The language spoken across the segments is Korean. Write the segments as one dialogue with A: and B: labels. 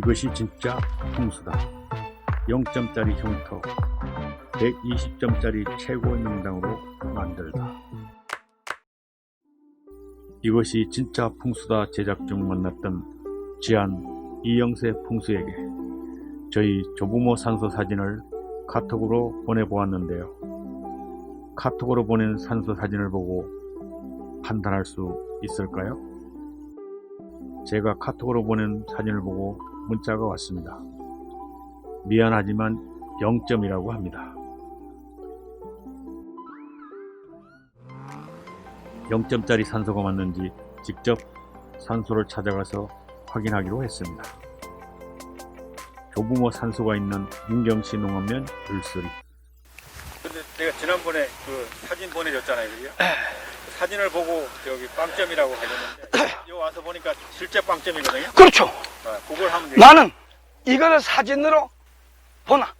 A: 이것이 진짜 풍수다. 0점짜리 흉터, 120점짜리 최고 명당으로 만들다. 이것이 진짜 풍수다 제작 중 만났던 지안 이영세 풍수에게 저희 조부모 산소 사진을 카톡으로 보내보았는데요. 카톡으로 보낸 산소 사진을 보고 판단할 수 있을까요? 제가 카톡으로 보낸 사진을 보고 문자가 왔습니다. 미안하지만 0점이라고 합니다. 0점짜리 산소가 맞는지 직접 산소를 찾아가서 확인하기로 했습니다. 조부모 산소가 있는 문경시 농업면 울소리.
B: 근데 내가 지난번에 그 사진 보내줬잖아요, 그죠? 그 사진을 보고 여기 빵점이라고 해줬는데 여기 와서 보니까 실제 빵점이거든요.
C: 그렇죠.
B: 아, 그걸 하면 돼요.
C: 나는 이거를 사진으로 보나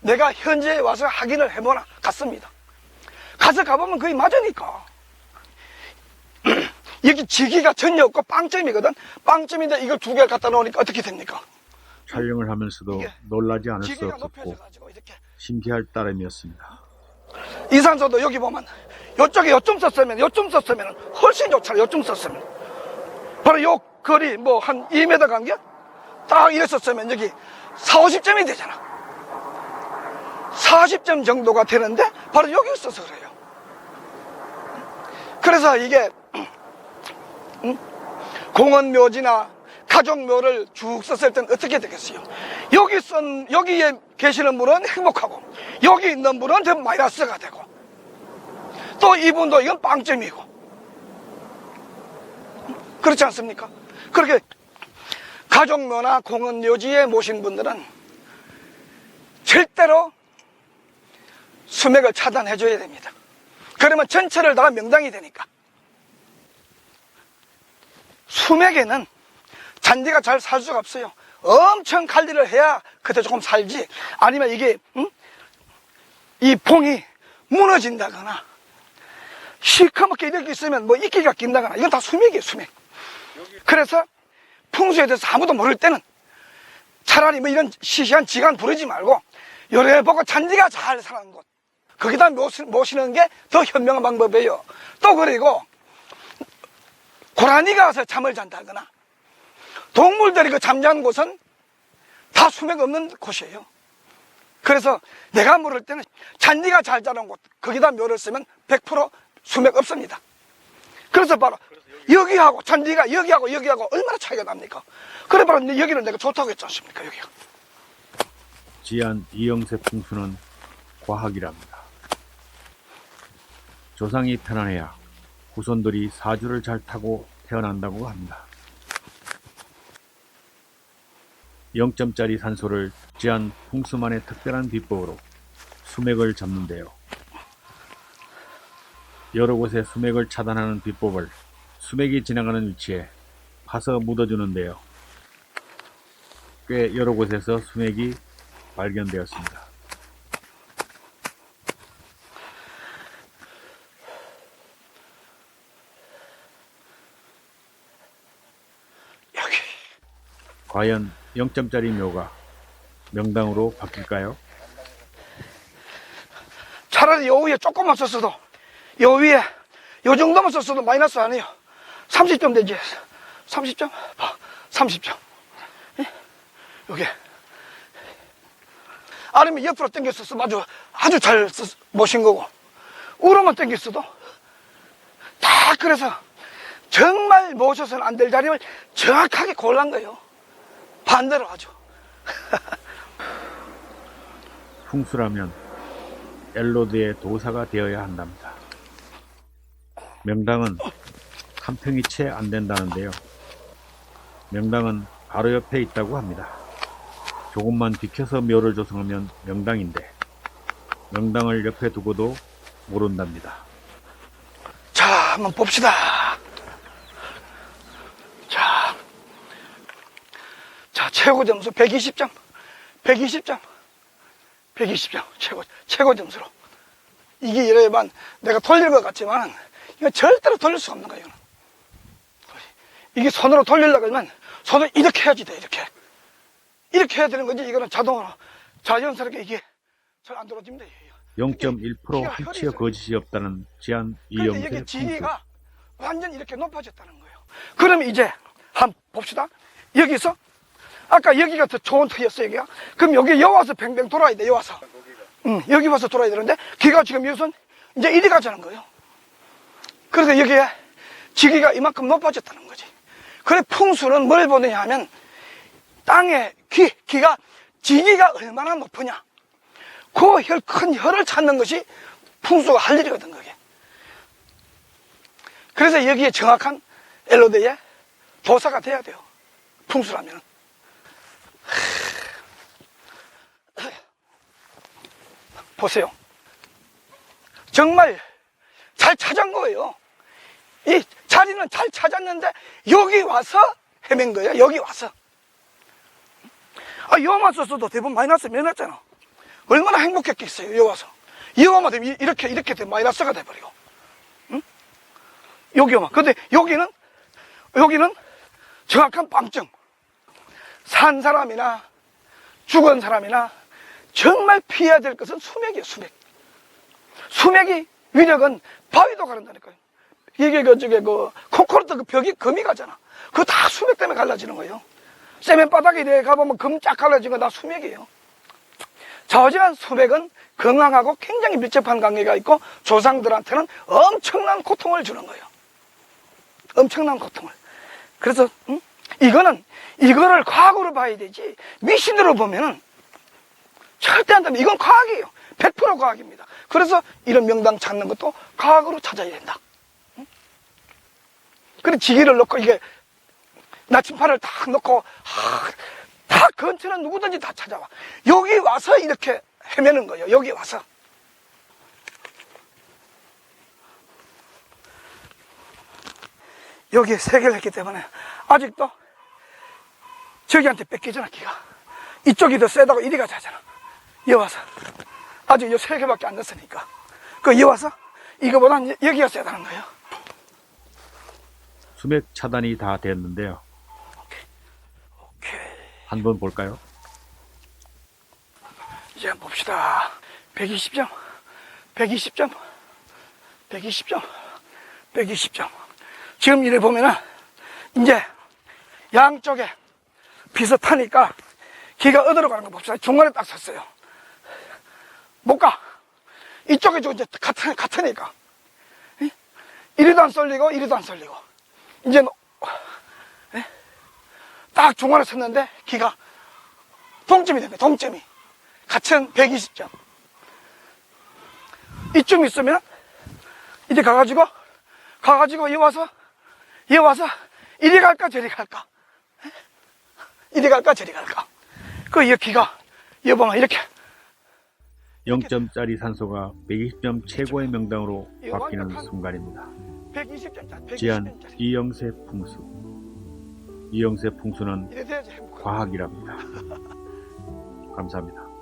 C: 내가 현지에 와서 확인을 해보나 같습니다. 가서 가보면 거의 맞으니까. 여기 지기가 전혀 없고 빵점이거든. 빵점인데 이걸 두 개 갖다 놓으니까 어떻게 됩니까?
A: 촬영을 하면서도 놀라지 않을 수
C: 지기가
A: 없었고 신기할 따름이었습니다.
C: 이산소도 여기 보면 요쪽에 요점 썼으면 요점 썼으면 훨씬 좋잖아 요점 썼으면 바로 요 거리 뭐 한 2m 간격 딱 이랬었으면 여기 4, 50점이 되잖아 40점 정도가 되는데 바로 여기 있어서 그래요 그래서 이게 음? 공원 묘지나 가족 묘를 쭉 썼을 땐 어떻게 되겠어요? 여기 쓴, 여기에 계시는 분은 행복하고, 여기 있는 분은 더 마이너스가 되고, 또 이분도 이건 빵점이고. 그렇지 않습니까? 그렇게 가족묘나 공원 묘지에 모신 분들은 절대로 수맥을 차단해 줘야 됩니다. 그러면 전체를 다 명당이 되니까. 수맥에는 잔디가 잘 살 수가 없어요. 엄청 관리를 해야 그때 조금 살지. 아니면 이게 응? 이 봉이 무너진다거나 시커멓게 이렇게 있으면 뭐 이끼가 낀다거나 이건 다 수맥이에요 수맥. 그래서 풍수에 대해서 아무도 모를 때는 차라리 뭐 이런 시시한 지간 부르지 말고 요래 보고 잔디가 잘 사는 곳 거기다 모시- 모시는 게 더 현명한 방법이에요. 또 그리고 고라니가 와서 잠을 잔다거나 동물들이 그 잠자는 곳은 다 수맥 없는 곳이에요. 그래서 내가 물을 때는 잔디가 잘 자란 곳, 거기다 묘를 쓰면 100% 수맥 없습니다. 그래서 바로 여기하고 잔디가 여기하고 여기하고 얼마나 차이가 납니까? 그래 바로 여기는 내가 좋다고 했지 않습니까? 여기가.
A: 지안 이영세 풍수는 과학이랍니다. 조상이 편안해야 후손들이 사주를 잘 타고 태어난다고 합니다. 0점짜리 산소를 지안 풍수만의 특별한 비법으로 수맥을 잡는데요. 여러 곳에 수맥을 차단하는 비법을 수맥이 지나가는 위치에 파서 묻어주는데요. 꽤 여러 곳에서 수맥이 발견되었습니다. 과연 0점짜리 묘가 명당으로 바뀔까요?
C: 차라리 요 위에 조금만 썼어도 요 위에 요 정도만 썼어도 마이너스 아니에요. 30점 되지. 30점? 봐. 30점. 예? 요게. 아니면 옆으로 당겼었으면 아주 아주 잘 쓰- 모신 거고. 우로만 당겼어도 다 그래서 정말 모셔서는 안 될 자리를 정확하게 골란 거예요. 반대로 아주
A: 풍수라면 엘로드의 도사가 되어야 한답니다. 명당은 한 평이 채 안 된다는데요. 명당은 바로 옆에 있다고 합니다. 조금만 비켜서 묘를 조성하면 명당인데 명당을 옆에 두고도 모른답니다.
C: 자, 한번 봅시다. 자, 자, 최고 점수 120점. 120점. 120점. 최고, 최고 점수로. 이게 이래만 내가 돌릴 것 같지만, 이건 절대로 돌릴 수 없는 거예요. 이게 손으로 돌리려고 하면, 손을 이렇게 해야지 돼, 이렇게. 이렇게 해야 되는 거지. 이거는 자동으로 자연스럽게 이게 잘안 들어집니다.
A: 0.1%
C: 키가
A: 한치의. 거짓이 없다는 이영세
C: 여기
A: 풍수.
C: 지리가 완전 이렇게 높아졌다는 거예요. 그러면 이제 한번 봅시다. 여기서 아까 여기가 더 좋은 터였어 여기가. 그럼 여기 여와서 뱅뱅 돌아야 돼 여와서. 응, 여기 와서 돌아야 되는데 기가 지금 여기서 이제 이리 가자는 거예요. 그래서 여기에 지기가 이만큼 높아졌다는 거지. 그래 풍수는 뭘 보느냐 하면 땅의 기, 기가 지기가 얼마나 높으냐. 그 혈, 큰 혈을 찾는 것이 풍수가 할 일이거든, 그게. 그래서 여기에 정확한 엘로데의 도사가 돼야 돼요. 풍수라면. 보세요. 정말 잘 찾은 거예요. 이 자리는 잘 찾았는데 여기 와서 헤맨 거예요. 여기 와서. 아, 여만 썼어도 대부분 마이너스 몇 났잖아. 얼마나 행복했겠어요. 여기 와서. 여만 되면 이- 이렇게 이렇게 되면 마이너스가 돼버리고. 응? 여기만. 근데 여기는 여기는 정확한 빵점. 산 사람이나 죽은 사람이나 정말 피해야 될 것은 수맥이에요, 수맥. 수맥이 위력은 바위도 가른다니까요. 이게 그, 저게 그, 콘크리트 그 벽이 금이 가잖아. 그거 다 수맥 때문에 갈라지는 거예요. 세면 바닥에 이래 가보면 금 쫙 갈라진 거 다 수맥이에요. 저지한 수맥은 건강하고 굉장히 밀접한 관계가 있고 조상들한테는 엄청난 고통을 주는 거예요. 엄청난 고통을. 그래서 음? 이거는 이거를 과학으로 봐야 되지 미신으로 보면은 절대 안 됩니다. 이건 과학이에요. 100% 과학입니다. 그래서 이런 명당 찾는 것도 과학으로 찾아야 된다. 응? 그래 지기를 넣고 이게 나침판을 딱 넣고 하, 다 근처는 누구든지 다 찾아와. 여기 와서 이렇게 헤매는 거예요. 여기 와서. 여기에 세 개를 했기 때문에 아직도 저기한테 뺏기잖아, 기가. 이쪽이 더 세다고 이리가 자잖아. 여기 와서. 아직 요 세 개밖에 안 넣었으니까. 그 여기 와서 이거보단 여기가 세다는 거예요.
A: 수맥 차단이 다 됐는데요.
C: 오케이.
A: 한번 볼까요?
C: 이제 한번 봅시다. 120점, 120점, 120점, 120점. 지금 이래 보면은, 이제, 양쪽에 비슷하니까, 기가 어디로 가는 거 봅시다. 중간에 딱 섰어요. 못 가. 이쪽에 저 이제 같은, 같으니까. 이? 이리도 안 쏠리고, 이리도 안 쏠리고. 이제, 너- 예? 딱 중간에 섰는데, 기가 동점이 됩니다. 동점이. 같은 120점. 이쯤 있으면, 이제 가가지고, 가가지고, 이 와서, 이 와서, 이리 갈까, 저리 갈까? 에? 이리 갈까, 저리 갈까? 그, 이 기가, 이 보면 이렇게,
A: 0점짜리 산소가 120점 최고의 명당으로
C: 이거
A: 바뀌는 순간입니다.
C: 120점짜리,
A: 지안
C: 120점짜리.
A: 이영세 풍수. 이영세 풍수는 과학이랍니다. 감사합니다.